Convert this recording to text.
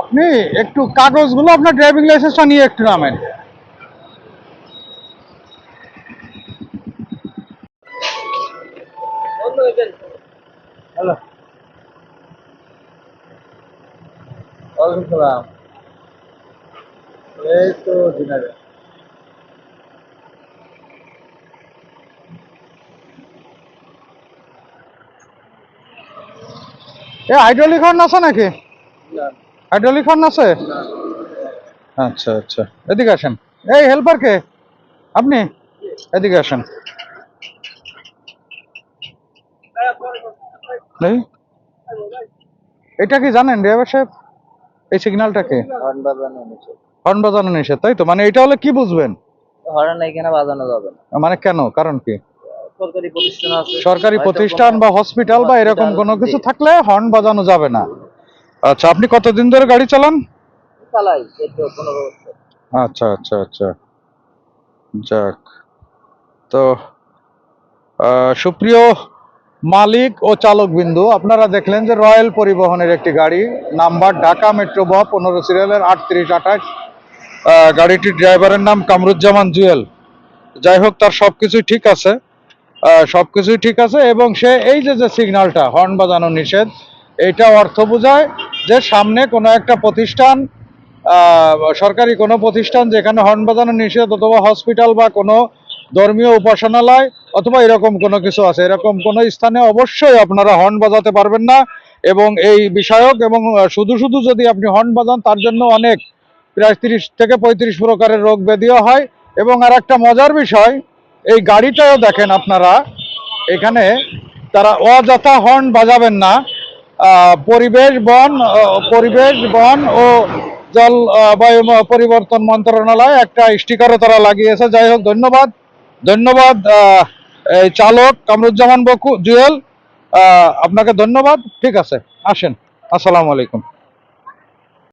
আপনি একটু কাগজগুলো আপনার ড্রাইভিং লাইসেন্সটা নিয়ে একটু নামেন। হ্যালো। ওয়ালাইকুম সালাম। এই তো দিনারে এ। হাইড্রোলিক হর্ন আছে নাকি? হাইড্রোলিক হর্ন আছে? আচ্ছা আচ্ছা। এদিকে আসেন। এই হেল্পার কে? আপনি? এদিকে আসেন। এটা কি জানেন ড্রাইভার সাহেব? এই সিগন্যালটাকে হর্ন বাজানো নিষেধ তাই তো? মানে এটা হলে কি বুঝবেন? হর্ন এখানে বাজানো যাবে না? মানে কেন? কারণ কি? সরকারি প্রতিষ্ঠান বা হসপিটাল বা এরকম কোনো কিছু থাকলে হর্ন বাজানো যাবে না। আচ্ছা আপনি কতদিন ধরে গাড়ি চালান? চালাই আচ্ছা আচ্ছা আচ্ছা। যাক তো সুপ্রিয় মালিক ও চালক বিন্দু আপনারা দেখলেন যে রয়্যাল পরিবহনের একটি গাড়ি নাম্বার ঢাকা মেট্রো ব পনেরো সিরিয়ালের আটত্রিশ আঠাশ গাড়িটির ড্রাইভারের নাম কামরুজ্জামান জুয়েল। যাই হোক তার সব কিছুই ঠিক আছে। আহ, সবকিছুই ঠিক আছে এবং সে এই যে যে সিগন্যালটা হর্ন বাজানো নিষেধ এটা অর্থ বোঝায় যে সামনে কোনো একটা প্রতিষ্ঠান সরকারি কোনো প্রতিষ্ঠান যেখানে হর্ন বাজানো নিষেধ অথবা হসপিটাল বা কোনো ধর্মীয় উপাসনালয় অথবা এরকম কোনো কিছু আছে এরকম কোনো স্থানে অবশ্যই আপনারা হর্ন বাজাতে পারবেন না এবং এই বিষয়ক এবং শুধু শুধু যদি আপনি হর্ন বাজান তার জন্য অনেক প্রায় তিরিশ থেকে পঁয়ত্রিশ প্রকারের রোগ ব্যাধিও হয়। এবং আর একটা মজার বিষয়, এই গাড়িটাও দেখেন আপনারা, এখানে তারা অযথা হর্ন বাজাবেন না। পরিবেশ বন পরিবেশ বন ও জল বায়ু পরিবর্তন মন্ত্রণালয় একটা স্টিকারও তারা লাগিয়েছে। যাই হোক, ধন্যবাদ। ধন্যবাদ এই চালক কামরুজ্জামান বকু, জুয়েল। আপনাকে ধন্যবাদ। ঠিক আছে, আসেন। আসসালামু আলাইকুম।